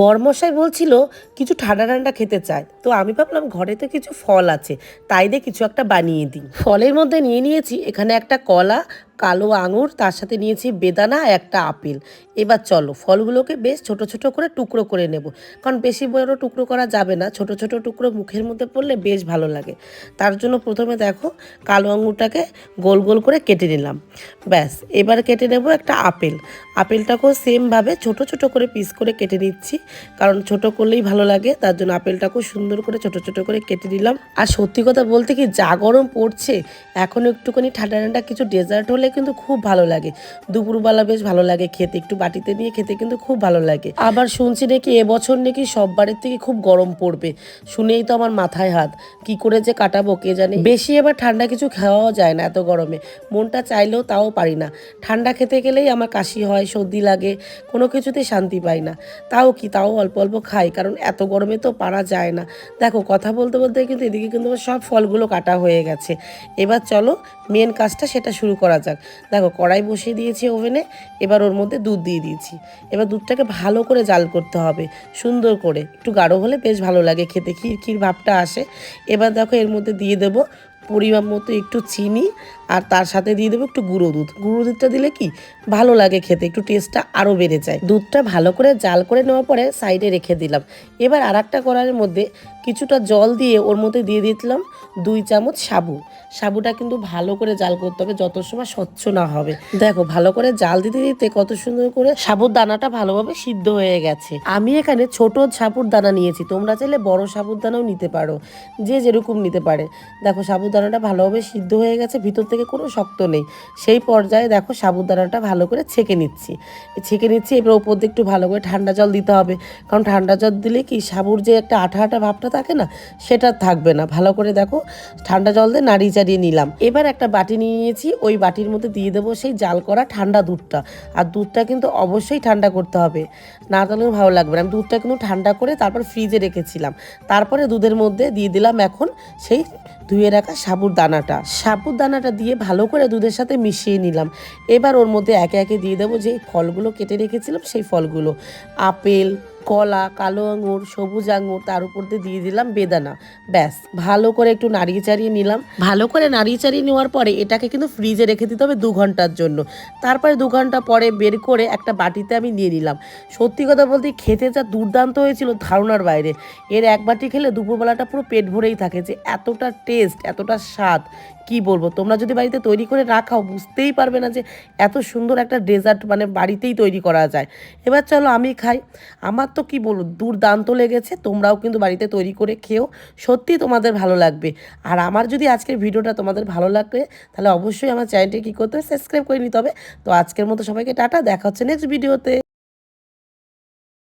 বরমশাই বলছিল, কিছু ঠান্ডা ঠান্ডা খেতে চায়। তো আমি ভাবলাম, ঘরে তো কিছু ফল আছে, তাই দিয়ে কিছু একটা বানিয়ে দিই। ফলের মধ্যে নিয়ে নিয়েছি এখানে একটা কলা কালো আঙুর, তার সাথে নিয়েছি বেদানা, একটা আপেল। এবার চলো, ফলগুলোকে বেশ ছোট ছোট করে টুকরো করে নেব। কারণ বেশি বড় টুকরো করা যাবে না, ছোট ছোট টুকরো মুখের মধ্যে পড়লে বেশ ভালো লাগে। তার জন্য প্রথমে দেখো, কালো আঙুরটাকে গোল গোল করে কেটে নিলাম। ব্যাস, এবার কেটে নেব একটা আপেল। আপেলটাকেও সেমভাবে ছোট ছোট করে পিস করে কেটে নিচ্ছি, কারণ ছোট করলেই ভালো লাগে। তার জন্য আপেলটাকেও সুন্দর করে ছোট ছোট করে কেটে নিলাম। আর সত্যি কথা বলতে কি, যা গরম পড়ছে, এখন একটুখানি ঠান্ডা ঠান্ডা কিছু ডেজার্ট হলে কিন্তু খুব ভালো লাগে। দুপুরবেলা বেশ ভালো লাগে খেতে। একটু বাটিতে নিয়ে খেতে কিন্তু খুব ভালো লাগে। আবার শুনছি নাকি এবছর নাকি সব বাড়ির থেকে খুব গরম পড়বে। শুনেই তো আমার মাথায় হাত। কি করে যে কাটাবো কে জানে? বেশি এবার ঠান্ডা কিছু খাওয়াও যায় না এত গরমে। মনটা চাইলেও তাও পারি না। ঠান্ডা খেতে গেলেই আমার কাশি হয়, সর্দি লাগে, কোনো কিছুতেই শান্তি পাই না। তাও কি? তাও অল্প অল্প খাই, কারণ এত গরমে তো পারা যায় না। দেখো, কথা বলতে বলতে কিন্তু এদিকে কিন্তু সব ফলগুলো কাটা হয়ে গেছে। এবার চলো মেন কাজটা সেটা শুরু করা যাক। দেখো, কড়াই বসিয়ে দিয়েছি ওভেনে, এবার ওর মধ্যে দুধ দিয়ে দিয়েছি। এবার দুধটাকে ভালো করে জাল করতে হবে, সুন্দর করে। একটু গাঢ় হলে বেশ ভালো লাগে খেতে খির খির ভাবটা আসে। এবার দেখো, এর মধ্যে দিয়ে দেবো পরিমাণ মতো একটু চিনি আর তার সাথে দিয়ে দেবো একটু গুঁড়ো দুধ। গুঁড়ো দুধটা দিলে কি? ভালো লাগে খেতে, একটু টেস্টটা আরও বেড়ে যায়। দুধটা ভালো করে জাল করে নেওয়ার পরে সাইডে রেখে দিলাম। এবার আর একটা কড়াইয়ের মধ্যে কিছুটা জল দিয়ে ওর মধ্যে দিয়ে দিয়েছিলাম দুই চামচ সাবু। সাবুটা কিন্তু ভালো করে জাল করতে হবে, যত সময় স্বচ্ছ না হবে। দেখো, ভালো করে জাল দিতে দিতে কত সুন্দর করে সাবুর দানাটা ভালোভাবে সিদ্ধ হয়ে গেছে। আমি এখানে ছোট সাবুর দানা নিয়েছি, তোমরা চাইলে বড় সাবুর দানাও নিতে পারো, যে যেরকম নিতে পারে। দেখো সাবুদানাটা ভালোভাবে সিদ্ধ হয়ে গেছে, ভিতর থেকে কোনো শক্ত নেই। সেই পর্যায়ে দেখো সাবুদানাটা ভালো করে ছেঁকে নিচ্ছি। ছেঁকে নিচ্ছি, এবার ওপর দিয়ে একটু ভালো করে ঠান্ডা জল দিতে হবে। কারণ ঠান্ডা জল দিলে কি সাবুর যে একটা আঠা আঠা ভাবটা থাকে না, সেটা থাকবে না। ভালো করে দেখো ঠান্ডা জল দিয়ে নাড়িয়ে চাড়িয়ে নিলাম। এবার একটা বাটি নিয়ে নিয়েছি, ওই বাটির মধ্যে দিয়ে দেবো সেই জাল করা ঠান্ডা দুধটা। আর দুধটা কিন্তু অবশ্যই ঠান্ডা করতে হবে। না তাহলে ভালো লাগবে না। আমি দুধটা কিন্তু ঠান্ডা করে তারপর ফ্রিজে রেখেছিলাম। তারপরে দুধের মধ্যে দিয়ে দিলাম এখন সেই ধুয়ে রাখা সাবুর দানাটা। সাবুর দানাটা দিয়ে ভালো করে দুধের সাথে মিশিয়ে নিলাম। এবার ওর মধ্যে একে একে দিয়ে দেবো যে ফলগুলো কেটে রেখেছিলাম সেই ফলগুলো। আপেল কলা, কালো আঙুর, সবুজ আঙুর তার উপর দিয়ে দিয়ে দিলাম বেদানা। ব্যাস, ভালো করে একটু নাড়িয়ে চাড়িয়ে নিলাম। ভালো করে নাড়িয়ে চাড়িয়ে নেওয়ার পরে এটাকে কিন্তু ফ্রিজে রেখে দিতে হবে দু ঘণ্টার জন্য। তারপরে দু ঘণ্টা পরে বের করে একটা বাটিতে আমি নিয়ে নিলাম। সত্যি কথা বলতে খেতে যা দুর্দান্ত হয়েছিল ধারণার বাইরে। এর এক বাটি খেলে দুপুরবেলাটা পুরো পেট ভরেই থাকে যে এতটা টেস্ট এতটা স্বাদ কি বলব? তোমরা যদি বাড়িতে তৈরি করে রাখাও বুঝতেই পারবে না যে এত সুন্দর একটা ডেজার্ট মানে বাড়িতেই তৈরি করা যায়। এবার চলো আমি খাই। আমার তো কি বলব, দুর্দান্ত লেগেছে, তোমরাও কিন্তু বাড়িতে তৈরি করে খেও। সত্যি তোমাদের ভালো লাগবে। আর আমার যদি আজকের ভিডিওটা তোমাদের ভালো লাগবে, তাহলে অবশ্যই আমার চ্যানেলটি কী করতে হবে, সাবস্ক্রাইব করে নিতে হবে। তো আজকের মতো সবাইকে টাটা, দেখা হচ্ছে নেক্সট ভিডিওতে